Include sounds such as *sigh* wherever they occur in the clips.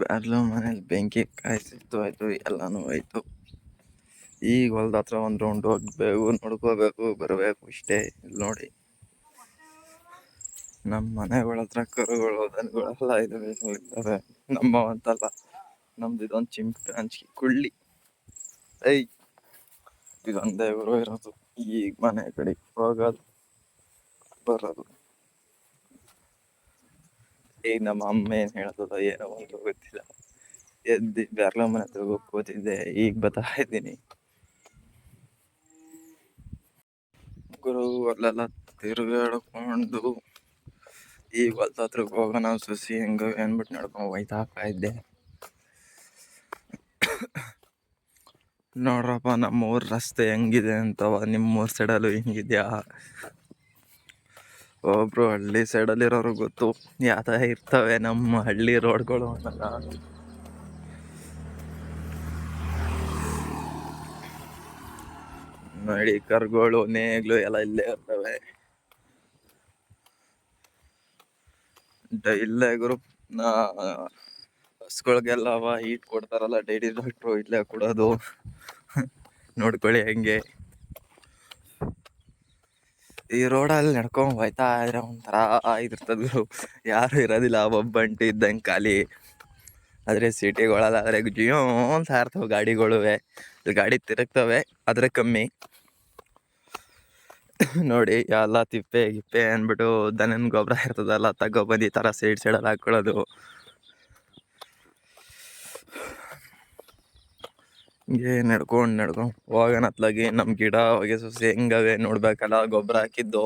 Barrel ಮನೇಲಿ ಬೆಂಕಿ ಕಾಯಿಸಿತ್ತು, ಆಯಿತು, ಎಲ್ಲಾನು ಹೋಯ್ತು. ಈಗ ಹೊಲ್ದ ಹತ್ರ ಒಂದು ರೌಂಡ್ ಹೋಗ್ಬೇಕು, ನೋಡ್ಕೋಬೇಕು, ಬರಬೇಕು ಇಷ್ಟೇ ಇಲ್ಲಿ ನೋಡಿ. ನಮ್ಮ ಮನೆಗಳ ಹತ್ರ ಕರುಗಳು ದನಗಳೆಲ್ಲ ಇರ್ತವೆ ನಮ್ಮ ಅಂತಲ್ಲ ನಮ್ದು ಇದೊಂದು ಚಿಂಪು ಹಂಚಿಕೆ ಕುಳ್ಳಿ. ಐ, ಇದೊಂದೇ ಇರೋದು. ಈಗ ಮನೆ ಕಡೆ ಹೋಗೋದು, ಬರೋದು. ಈಗ ನಮ್ಮ ಅಮ್ಮ ಏನ್ ಹೇಳ್ತದ ಏನೋ ಒಂದು ಗೊತ್ತಿಲ್ಲ. ಎದ್ದು ಬೇರೆ ಮನೆ ಹತ್ರ ಕೂತಿದ್ದೆ, ಈಗ ಬತಾ ಇದ್ದೀನಿ. ಗುರು ಅಲ್ಲೆಲ್ಲ ತಿರುಗಾಡ್ಕೊಂಡು ಈಗ ಹೊಲ್ದ ಹತ್ರಕ್ಕೆ ಹೋಗೋಣ ಸುಸಿ ಹೆಂಗ ಏನ್ಬಿಟ್ಟು ನಡ್ಕೊಂಡು ಹೋಗ್ತಾ ಇದ್ದೆ. ನೋಡ್ರಪ್ಪ ನಮ್ಮ ಊರ್ ರಸ್ತೆ ಹೆಂಗಿದೆ ಅಂತವ ನಿಮ್ಮ ಊರ್ ಸೈಡಲ್ಲೂ ಹಿಂಗಿದ್ಯಾ? ಒಬ್ರು ಹಳ್ಳಿ ಸೈಡಲ್ಲಿ ಇರೋರು ಗೊತ್ತು. ಯಾವ ಇರ್ತವೆ ನಮ್ಮ ಹಳ್ಳಿ ರೋಡ್ಗಳು ಅನ್ನಲ್ಲ. ನೋಡಿ ಕರ್ಗಳು, ನೇಗ್ಲು ಎಲ್ಲ ಇಲ್ಲೇ ಇರ್ತವೆ. ಇಲ್ಲೇ ಗುರು ನಾ ಅವ ಹೀಟ್ ಕೊಡ್ತಾರಲ್ಲ ಡೈಲಿ ಡಾಕ್ಟ್ರು ಇಲ್ಲೇ ಕೊಡೋದು. ನೋಡ್ಕೊಳ್ಳಿ ಹೆಂಗೆ. ಈ ರೋಡಲ್ಲಿ ನಡ್ಕೊಂಡು ಹೋಯ್ತಾ ಇದ್ರೆ ಒಂಥರ ಇದಿರ್ತದ. ಯಾರು ಇರೋದಿಲ್ಲ, ಒಬ್ಬಂಟಿ ಇದ್ದಂಗೆ ಖಾಲಿ. ಆದರೆ ಸಿಟಿಗಳಲ್ಲಾದ್ರೆ ಜಿಯೋ ಅಂತ ಹಾರ್ತವೆ ಗಾಡಿಗಳುವೆ. ಇಲ್ಲಿ ಗಾಡಿ ತಿರುಗ್ತವೆ, ಆದರೆ ಕಮ್ಮಿ. ನೋಡಿ, ಎಲ್ಲ ತಿಪ್ಪೆ ಗಿಪ್ಪೆ ಅಂದ್ಬಿಟ್ಟು ದನನ ಗೊಬ್ಬರ ಇರ್ತದಲ್ಲ ತಗೊಬಂದು ಈ ಥರ ಸೈಡ್ ಸೈಡಲ್ಲಿ ಹಾಕೊಳ್ಳೋದು ಹಿಂಗೆ ನಡ್ಕೊಂಡು ನಡ್ಕೊಂಡು ಹೋಗೋಣ ಅತ್ಲಾಗಿ ನಮ್ಮ ಗಿಡ ಹೊಗೆ ಸೊಸೆ ಹೆಂಗವೆ ನೋಡ್ಬೇಕಲ್ಲ ಗೊಬ್ಬರ ಹಾಕಿದ್ದು.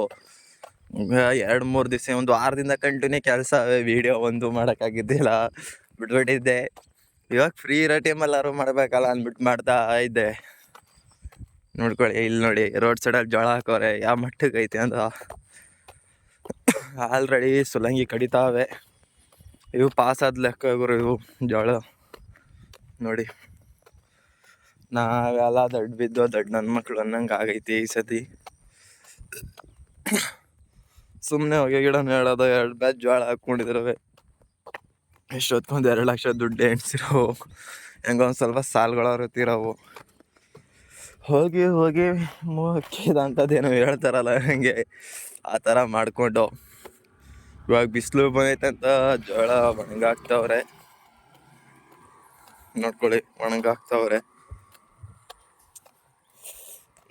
ಎರಡು ಮೂರು ದಿವಸ ಒಂದು ವಾರದಿಂದ ಕಂಟಿನ್ಯೂ ಕೆಲಸ ವಿಡಿಯೋ ಒಂದು ಮಾಡೋಕ್ಕಾಗಿದ್ದಿಲ್ಲ. ಬಿಟ್ಬಿಟ್ಟಿದ್ದೆ. ಇವಾಗ ಫ್ರೀ ಇರೋ ಟೈಮಲ್ಲಾರು ಮಾಡಬೇಕಲ್ಲ ಅಂದ್ಬಿಟ್ಟು ಮಾಡ್ತಾ ಇದ್ದೆ. ನೋಡ್ಕೊಳ್ಳಿ ಇಲ್ಲಿ ನೋಡಿ ರೋಡ್ ಸೈಡಲ್ಲಿ ಜೋಳ ಹಾಕೋರೆ ಯಾವ ಮಟ್ಟಕ್ಕೆ ಐತೆ ಅಂತ. ಆಲ್ರೆಡಿ ಸುಲಂಗಿ ಕಡಿತಾವೆ ಇವು. ಪಾಸ್ ಆದ ಲೆಕ್ಕ ಗುರು ಇವು ಜೋಳ. ನೋಡಿ. ನಾವೆಲ್ಲ ದೊಡ್ಡ ಬಿದ್ದು ದೊಡ್ಡ ನನ್ನ ಮಕ್ಕಳು ಅನ್ನಂಗೆ ಆಗೈತಿ ಈ ಸತಿ. ಸುಮ್ಮನೆ ಹೊಗೆ ಗಿಡ ಹೇಳೋದು ಎರಡು ಬ್ಯಾಚ್ ಜೋಳ ಹಾಕ್ಕೊಂಡಿದ್ರವೆ. ಎಷ್ಟೊತ್ಕೊಂದು ಎರಡು ಲಕ್ಷ ದುಡ್ಡು ಎಣ್ಸಿರೋ ಹೆಂಗೋ ಒಂದು ಸ್ವಲ್ಪ ಸಾಲುಗಳವ್ರು ತೀರವು ಹೋಗಿ ಹೋಗಿ ಮುಖ್ಯದಂಥದ್ದೇನೋ ಹೇಳ್ತಾರಲ್ಲ ಹಂಗೆ. ಆ ಥರ ಮಾಡಿಕೊಂಡು. ಇವಾಗ ಬಿಸಿಲು ಅಂತ ಜೋಳ ಒಣಗಾಕ್ತವ್ರೆ. ನೋಡ್ಕೊಳ್ಳಿ, ಒಣಗಾಕ್ತವ್ರೆ.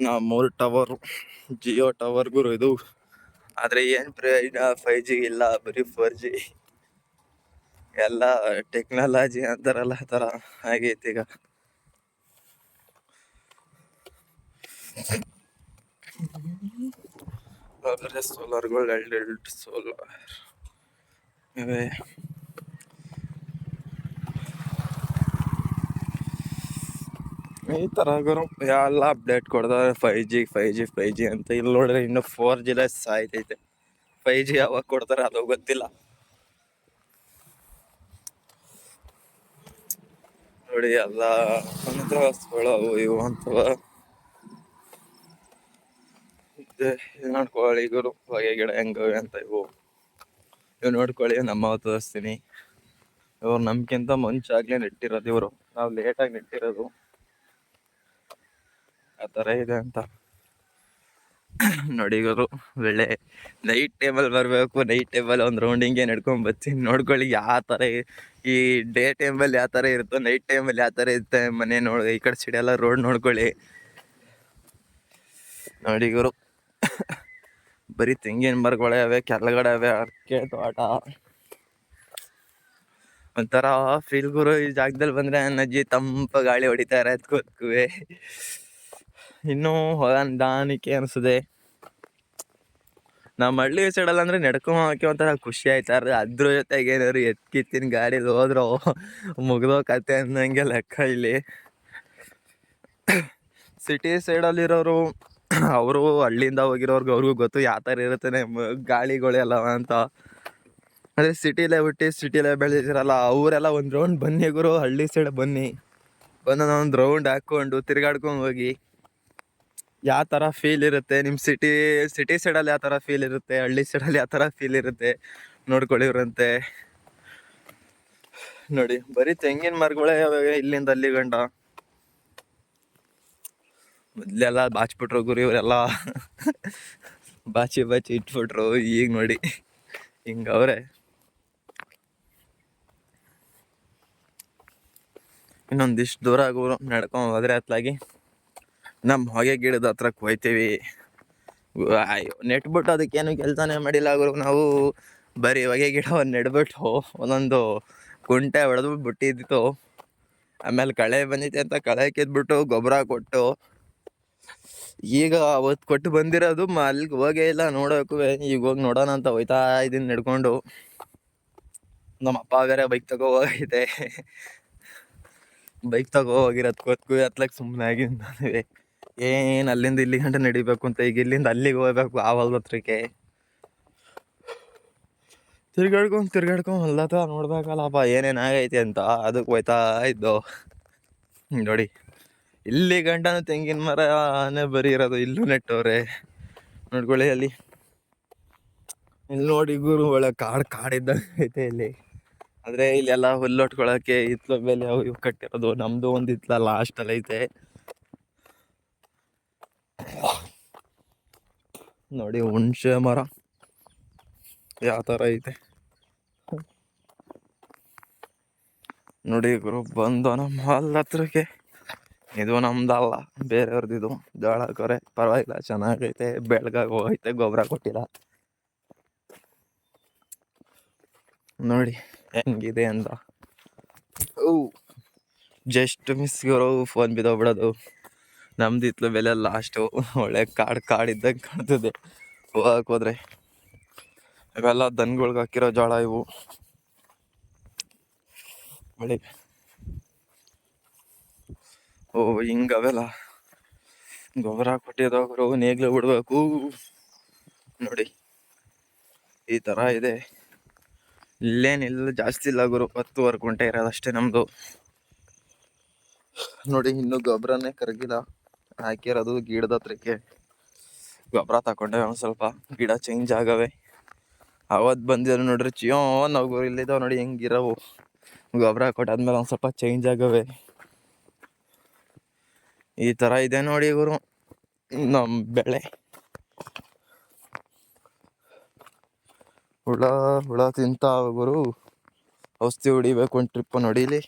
ನಾ ಮೂರು ಟವರು ಜಿಯೋ ಟವರ್ಗೂ ಇದು. ಆದರೆ ಏನು ಪ್ರಯೋಜನ? ಫೈ ಜಿ ಇಲ್ಲ, ಬರೀ ಫೋರ್ ಜಿ ಎಲ್ಲ ಟೆಕ್ನಾಲಜಿ ಅಂತಾರಲ್ಲ, ಆ ಥರ ಆಗೈತಿ ಈಗ. ಸೋಲಾರ್ಗಳು ಎರಡು ಸೋಲಾರ್ ಇವೆ. ಈ ಥರ ಗುರು, ಎಲ್ಲ ಅಪ್ಡೇಟ್ ಕೊಡ್ತಾರೆ five G five G five G ಅಂತ. ಇಲ್ಲಿ ನೋಡಿದ್ರೆ ಇನ್ನು ಫೋರ್ ಜಿಲೇ ಆಯ್ತೈತೆ ಫೈ ಜಿ ಯಾವಾಗ ಕೊಡ್ತಾರೆ ಅದು ಗೊತ್ತಿಲ್ಲ. ನೋಡಿ, ಎಲ್ಲ ಅವು, ಇವು ಅಂತವ. ನೋಡ್ಕೊಳ್ಳಿ ಗುರು, ಹೊಗೆ, ಗಿಡ ಹೆಂಗವೆ ಅಂತ ಇವು. ಇವು ನೋಡ್ಕೊಳ್ಳಿ, ನಮ್ಮ ತೋರಿಸ್ತೀನಿ. ಇವ್ರು ನಮ್ಗಿಂತ ಮುಂಚಾಗ್ಲೇ ನೆಟ್ಟಿರೋದು ಇವರು. ನಾವು ಲೇಟಾಗಿ ನೆಟ್ಟಿರೋದು. ಆ ಥರ ಇದೆ ಅಂತ. ನೋಡಿ ಬೆಳೆ ನೈಟ್ ಟೇಬಲ್ ಬರಬೇಕು ನೈಟ್ ಟೇಬಲ್ ಒಂದು ರೌಂಡಿಂಗೆ ನಡ್ಕೊಂಡು ಬರ್ತೀನಿ. ನೋಡ್ಕೊಳ್ಳಿ ಯಾವ ಥರ ಈ ಡೇ ಟೈಮಲ್ಲಿ ಯಾವ ಥರ ಇರುತ್ತೋ ನೈಟ್ ಟೈಮಲ್ಲಿ ಯಾವ ಥರ ಇರುತ್ತೆ ಮನೆ ನೋಡಿ, ಈ ಕಡೆ ಸೈಡೆಲ್ಲ ರೋಡ್ ನೋಡ್ಕೊಳ್ಳಿ. ನೋಡಿ ಇವರು. ಬರೀ ತೆಂಗಿನ ಮರಗಳೇ ಅವೆ ಕೆಳಗಡೆ ಅವೆ ಅಡಿಕೆ ತೋಟ. ಒಂಥರ ಫೀಲ್ ಗುರು ಈ ಜಾಗದಲ್ಲಿ ಬಂದರೆ ನಜ್ಜಿ ತಂಪ ಗಾಳಿ ಹೊಡಿತಾರೆ ಕೂತ್ಕುವೆ. ಇನ್ನೂ ಹೊಂದಾಣಿಕೆ ಅನಿಸಿದೆ. ನಮ್ಮ ಹಳ್ಳಿ ಸೈಡಲ್ಲಿ ಅಂದರೆ ಹಾಕಿ ಒಂಥರ ಖುಷಿ ಆಯ್ತಾರೆ ಅದ್ರ ಜೊತೆಗೆ ಏನಾದ್ರು ಎತ್ಕಿತ್ತಿನ ಗಾಡೀಲಿ ಹೋದ್ರು ಮುಗ್ದೋ ಕತೆ ಅನ್ನಂಗೆ ಲೆಕ್ಕ ಇಲ್ಲಿ. ಸಿಟಿ ಸೈಡಲ್ಲಿರೋರು, ಅವರು ಹಳ್ಳಿಯಿಂದ ಹೋಗಿರೋರ್ಗು ಅವ್ರಿಗೂ ಗೊತ್ತು ಯಾವ ಥರ ಇರುತ್ತೆ ಗಾಳಿಗಳೆಲ್ಲ ಅಂತ. ಅದೇ ಸಿಟಿಲೇ ಹುಟ್ಟಿ ಸಿಟಿಲೇ ಬೆಳೆದಿರಲ್ಲ, ಅವರೆಲ್ಲ ಒಂದು ರೌಂಡ್ ಬನ್ನಿ ಗುರು, ಹಳ್ಳಿ ಸೈಡ್ ಬನ್ನಿ. ಬಂದು ಒಂದು ರೌಂಡ್ ಹಾಕ್ಕೊಂಡು ತಿರ್ಗಾಡ್ಕೊಂಡು ಹೋಗಿ. ಯಾವ ಥರ ಫೀಲ್ ಇರುತ್ತೆ? ನಿಮ್ಮ ಸಿಟಿ ಸಿಟಿ ಸೈಡಲ್ಲಿ ಯಾವ ಥರ ಫೀಲ್ ಇರುತ್ತೆ? ಹಳ್ಳಿ ಸೈಡಲ್ಲಿ ಯಾವ ಥರ ಫೀಲ್ ಇರುತ್ತೆ? ನೋಡ್ಕೊಳ್ಳಿವ್ರಂತೆ ನೋಡಿ, ಬರೀ ತೆಂಗಿನ ಮರಗಳೇ ಇಲ್ಲಿಂದ ಅಲ್ಲಿ ಗಂಡ. ಮೊದ್ಲೆಲ್ಲ ಬಾಚ್ಬಿಟ್ರು ಗುರು ಇವರೆಲ್ಲ. ಬಾಚಿ ಬಾಚಿ ಇಟ್ಬಿಟ್ರು. ಈಗ ನೋಡಿ, ಹಿಂಗ ಅವ್ರೆ. ಇನ್ನೊಂದಿಷ್ಟು ದೂರ ಆಗೋರು ನಡ್ಕೊಂಡು ಹೋದ್ರೆ ಹತ್ಲಾಗಿ ನಮ್ಮ ಹೊಗೆ ಗಿಡದ ಹತ್ರಕ್ಕೆ ಅಯ್ಯೋ ನೆಟ್ಬಿಟ್ಟು ಅದಕ್ಕೇನು ಕೆಲಸನೇ ಮಾಡಿಲ್ಲ ಗುರು. ನಾವು ಬರೀ ಹೊಗೆ ಗಿಡವನ್ನು ನೆಡ್ಬಿಟ್ಟು ಒಂದೊಂದು ಕುಂಟೆ ಹೊಡೆದು ಬಿಟ್ಟಿದ್ದಿತ್ತು ಆಮೇಲೆ ಕಳೆ ಬಂದಿದೆ ಅಂತ ಕಳೆ ಕಿದ್ಬಿಟ್ಟು ಗೊಬ್ಬರ ಕೊಟ್ಟು. ಈಗ ಅವತ್ತು ಕೊಟ್ಟು ಬಂದಿರೋದು ಮ- ಅಲ್ಲಿಗೆ ಹೋಗೇ ಇಲ್ಲ, ನೋಡೋಕು ಈಗ ಹೋಗಿ ನೋಡೋಣ ಅಂತ ಹೋಯ್ತಾ ಇದ್ದೀನಿ ನಡ್ಕೊಂಡು. ನಮ್ಮ ಅಪ್ಪ ಬೇರೆ ಬೈಕ್ ತಗೋ ಹೋಗೈತೆ ಬೈಕ್ *laughs* ತಗೋ ಹೋಗಿರೋದು ಕೊತ್ಕು ಹತ್ಲಕ್ಕೆ ಸುಮ್ಮನೆ ಆಗಿದ್ದೆ ಏನ್ ಅಲ್ಲಿಂದ ಇಲ್ಲಿ ಗಂಟ ನಡಿಬೇಕು ಅಂತ ಈಗ ಇಲ್ಲಿಂದ ಅಲ್ಲಿಗೆ ಹೋಗ್ಬೇಕು ಆ ಹೊಲ್ದ ಹತ್ರಕ್ಕೆ. ತಿರ್ಗಾಡ್ಕೊಂಡು ತಿರ್ಗಾಡ್ಕೊಂಡ್ ಹೊಲ್ದತ್ತ ನೋಡ್ಬೇಕಲ್ಲಪ್ಪ, ಏನೇನ್ ಆಗೈತೆ ಅಂತ. ಅದಕ್ಕೆ ಹೋಯ್ತಾ ಇದ್ದು. ನೋಡಿ. ಇಲ್ಲಿ ಗಂಟನೂ ತೆಂಗಿನ ಮರನೇ ಬರೀ ಇರೋದು ಇಲ್ಲೂ ನೆಟ್ಟವ್ರೆ. ನೋಡ್ಕೊಳ್ಳಿ ಅಲ್ಲಿ. ಇಲ್ಲಿ ನೋಡಿ ಗುರು ಒಳ್ಳೆ ಕಾಡು ಕಾಡಿದ್ದ ಐತೆ ಇಲ್ಲಿ. ಆದರೆ ಇಲ್ಲೆಲ್ಲ ಹುಲ್ಲೊಟ್ಕೊಳಕ್ಕೆ ಇತ್ಲ ಮೇಲೆ ಅವು ಇವು ಕಟ್ಟಿರೋದು, ನಮ್ದು ಒಂದ್ ಇತ್ಲ ಲಾಸ್ಟ್ ಅಲ್ಲಿ ಐತೆ ನೋಡಿ, ಹುಣ್ಸೆ ಮರ. ಯಾವ ತರ ಐತೆ? ನೋಡಿ, ಗುರು, ಬಂದು ನಮ್ಮ ಹೊಲ್ದ ಹತ್ರಕ್ಕೆ. ಇದು ನಮ್ದಲ್ಲ ಬೇರೆಯವ್ರದ್ದು ಇದು. ಜೋಳ ಕೊರೆ, ಪರವಾಗಿಲ್ಲ, ಚೆನ್ನಾಗೈತೆ, ಬೆಳಗಾಗ ಹೋಗೈತೆ, ಗೊಬ್ಬರ ಕೊಟ್ಟಿಲ್ಲ. ನೋಡಿ, ಹೆಂಗಿದೆ ಅಂತ. ಓ ಜಸ್ಟ್ ಮಿಸ್ ಫೋನ್ ಬಿದ್ದೋಗ್ಬಿಡೋದು. ನಮ್ದು ಇತ್ಲು ಬೆಲೆ ಲಾಸ್ಟು. ಒಳ್ಳೆ ಕಾಡು, ಕಾಡಿದ್ದಂಗೆ ಕಾಣ್ತದೆ. ಹೋಗಕ್ಕೆ ಹೋದ್ರೆ. ಇವೆಲ್ಲ ದನ್ಗಳ್ಗೆ ಹಾಕಿರೋ ಜೋಳ ಇವು. ಬಳಿ. ಓ, ಹಿಂಗ ಅವೆಲ್ಲ. ಗೊಬ್ಬರ ಕೊಟ್ಟಿದ್ದೋಗ್ರು ನೇಗ್ಲು ಬಿಡಬೇಕು. ನೋಡಿ. ಈ ತರ ಇದೆ. ಇಲ್ಲೇನಿಲ್ಲ ಜಾಸ್ತಿ ಇಲ್ಲ ಗುರು. ಹತ್ತುವರೆ ಗುಂಟೆ ಇರೋದಷ್ಟೇ ನಮ್ದು. ನೋಡಿ, ಇನ್ನು ಗೊಬ್ಬರನೇ ಕರಗಿಲ್ಲ. ಹಾಕಿರೋದು ಗಿಡದ ಹತ್ರಕ್ಕೆ. ಗೊಬ್ಬರ ತಗೊಂಡೆ ಒಂದು ಸ್ವಲ್ಪ, ಗಿಡ ಚೇಂಜ್ ಆಗವೆ. ಅವತ್ ಬಂದಿದ್ರು ನೋಡ್ರಿ, ಚಿಯೋ ನಾವು ಇಲ್ಲಿದ್ದಾವೆ ನೋಡಿ, ಹೆಂಗಿರವು. ಗೊಬ್ಬರ ಕೊಟ್ಟಾದ್ಮೇಲೆ ಒಂದು ಸ್ವಲ್ಪ ಚೇಂಜ್ ಆಗವೆ. ಈ ಥರ ಇದೆ ನೋಡಿ ಇವರು ನಮ್ಮ ಬೆಳೆ. ಹುಳ ಹುಳ ತಿಂತಾವ ಗುರು. ಔಷಧಿ ಹೊಡಿಬೇಕು ಒಂದು ಟ್ರಿಪ್ ನೋಡಿಲಿ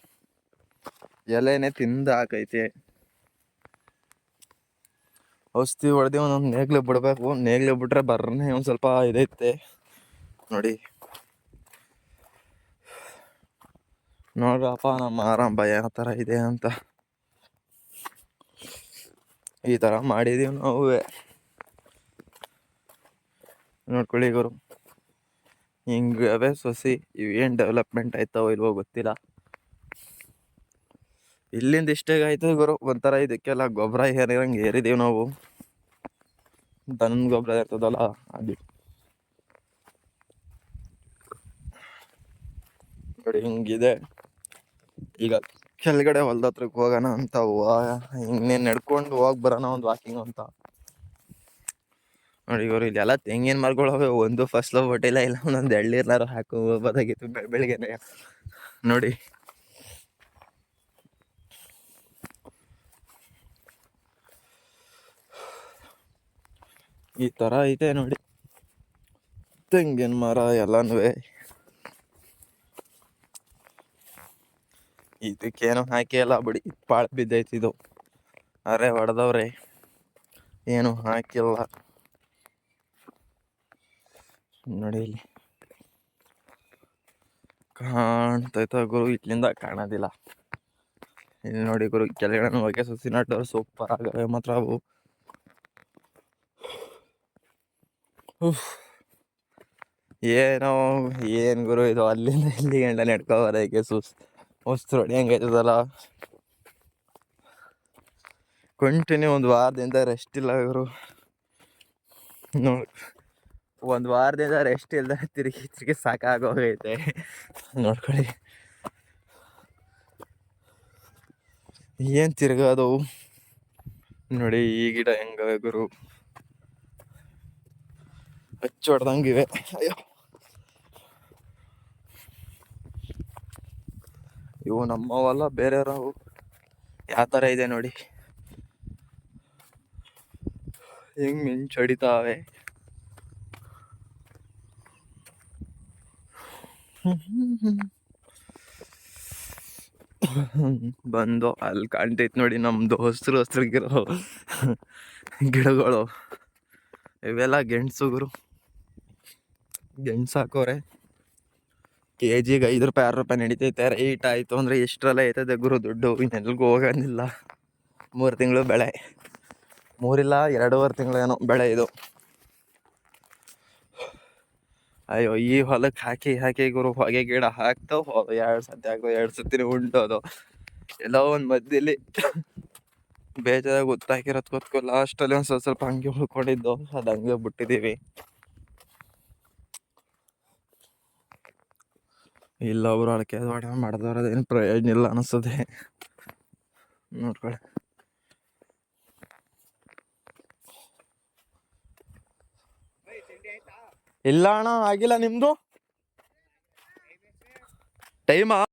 ಎಲೆನೇ ತಿಂದ ಹಾಕೈತೆ. ಔಷಧಿ ಹೊಡೆದಿ ಒಂದೊಂದು ನೇಗ್ಲೆ ಬಿಡಬೇಕು. ನೇಗ್ಲೆ ಬಿಟ್ರೆ ಬರ್ನೇ ಒಂದು ಸ್ವಲ್ಪ ಇದೈತೆ. ನೋಡಿ. ನೋಡ್ರಪ್ಪ ನಮ್ಮ ಆರಂಭ ಯಾವ ಥರ ಇದೆ ಅಂತ. ಈ ತರ ಮಾಡಿದೀವಿ ನಾವು. ನೋಡ್ಕೊಳ್ಳಿ ಗುರು. ಅವೇ ಸೊಸಿ ಇವೇನ್ ಡೆವಲಪ್ಮೆಂಟ್ ಆಯ್ತಾವೋ ಇಲ್ವೋ ಗೊತ್ತಿಲ್ಲ. ಇಲ್ಲಿಂದ ಇಷ್ಟೇ ಆಯ್ತು ಗುರು. ಒಂಥರ ಇದಕ್ಕೆಲ್ಲ ಗೊಬ್ಬರ ಏರಿರಂಗೆ ಏರಿದೀವಿ ನಾವು. ದನದ ಗೊಬ್ಬರ ಇರ್ತದಲ್ಲ, ಅದು. ನೋಡಿ ಹಿಂಗಿದೆ. ಈಗ ಕೆಳಗಡೆ ಹೊಲ್ದ ಹತ್ರಕ್ಕೆ ಹೋಗೋಣ ಅಂತ ಹಿಂಗೆ ನಡ್ಕೊಂಡು ಹೋಗಿ ಬರೋಣ ಒಂದು ವಾಕಿಂಗ್ ಅಂತ. ನೋಡಿ ಇವರು ಇಲ್ಲೆಲ್ಲ ತೆಂಗಿನ ಮರಗಳು ಹೋಗಿ ಒಂದು ಫಸ್ಲು ಬಟ್ಟಿಲ್ಲ ಇಲ್ಲ, ಒಂದೊಂದು ಎಳ್ಳಿರ್ಲಾರು ಹಾಕೋ ಹೋಗ್ಬೋದಾಗಿತ್ತು ಬೆಳ ಬೆಳಿಗ್ಗೆನೆ. ನೋಡಿ. ಈ ತರ ಇದೆ ನೋಡಿ. ತೆಂಗಿನ ಮರ ಎಲ್ಲನೂ ಇದಕ್ಕೇನು ಹಾಕಿಲ್ಲ ಬಿಡಿ. ಪಾಳು ಬಿದ್ದೈತಿ ಇದು. ಅರೆ ಹೊಡೆದವ್ರೆ. ಏನು ಹಾಕಿಲ್ಲ. ನೋಡಿ ಇಲ್ಲಿ. ಕಾಣ್ತೈತ ಗುರು ಇಟ್ಲಿಂದ ಕಾಣೋದಿಲ್ಲ. ಇಲ್ಲಿ ನೋಡಿ ಗುರು, ಕೆಳಗಡೆ ಹೋಗಿ ಸಸಿ ನಟ್ಟವ್ರು ಸೂಪರ್ ಆಗವೆ ಮಾತ್ರ ಅವು. ಏನೋ, ಏನು ಗುರು ಇದು? ಅಲ್ಲಿಂದ ಇಲ್ಲಿ ಗಂಡ ನಡ್ಕೊ ಬರೋಕೆ ಸುಸ್ ವಸ್ತು ಹೆಂಗಾಯ್ತದಲ್ಲ ಕಂಟಿನ್ಯೂ ಒಂದು ವಾರದಿಂದ ರೆಸ್ಟ್ ಇಲ್ಲ ಗುರು. ನೋಡಿ, ಒಂದು ವಾರದಿಂದ ರೆಸ್ಟ್ ಇಲ್ಲದೆ ತಿರುಗಿ ತಿರುಗಿ ಸಾಕಾಗೋಗೈತೆ. ನೋಡ್ಕೊಳ್ಳಿ. ಏನು ತಿರ್ಗೋದು? ನೋಡಿ, ಈ ಗಿಡ ಹೆಂಗ ಗುರು? ಹಚ್ಚು ಹೊಡ್ದಂಗಿವೆ ಅಯ್ಯೋ ಇವು ನಮ್ಮವಲ್ಲ ಬೇರೆಯವ್ರವು ಯಾವ ಥರ ಇದೆ ನೋಡಿ ಹೆಂಗೆ ಮಿಂಚು ಹೊಡಿತಾವೆ ಬಂದು ಅಲ್ಲಿ ಕಾಣ್ತೈತೆ ನೋಡಿ ನಮ್ಮ ದೋಸ್ತರು ಹಸ್ರಿಗಿರೋ ಗಿಡಗಳು ಇವೆಲ್ಲ ಗೆಣಸು ಗೆಣಸು ಹಾಕೋರೆ ಕೆ ಜಿಗೆ ಐದು ರೂಪಾಯಿ, ಆರು ರೂಪಾಯಿ ನಡೀತೈತೆ ರೈಟ್ ಆಯಿತು ಅಂದರೆ ಎಷ್ಟರಲ್ಲ ಐತದೆ ಗುರು ದುಡ್ಡು. ಇನ್ನೆಲ್ಗೂ ಹೋಗೋದಿಲ್ಲ ಮೂರು ತಿಂಗಳು ಬೆಳೆ. ಮೂರಿಲ್ಲ, ಎರಡೂವರೆ ತಿಂಗಳು ಏನೋ ಬೆಳೆ ಇದು. ಅಯ್ಯೋ, ಈ ಹೊಲಕ್ಕೆ ಹಾಕಿ ಹಾಕಿ ಗುರು ಹೊಗೆ ಗಿಡ ಹಾಕ್ತಾವ. ಎರಡು ಸತಿ ಹಾಕೋ ಎರಡು ಸತಿ ಉಂಟೋದು. ಎಲ್ಲೋ ಒಂದು ಮಧ್ಯದಲ್ಲಿ ಬೇಜಾರಾಗಿ ಗೊತ್ತಾಕಿರೋದು ಗೊತ್ಕೊ. ಲಾಸ್ಟಲ್ಲಿ ಒಂದು ಸ್ವಲ್ಪ ಸ್ವಲ್ಪ ಹಂಗೆ ಉಳ್ಕೊಂಡಿದ್ದು. ಅದು ಹಂಗೆ ಬಿಟ್ಟಿದ್ದೀವಿ ಇಲ್ಲ ಒಬ್ರು ಅಳಕೆ ಮಾಡಿ ಮಾಡಿದವ್ರು ಅದೇನು ಪ್ರಯೋಜನ ಇಲ್ಲ ಅನಿಸ್ತದೆ ನೋಡ್ಕೊಳ್ಳಿ. ಇಲ್ಲ ಅಣ್ಣ, ಆಗಿಲ್ಲ ನಿಮ್ದು? ಟೈಮಾ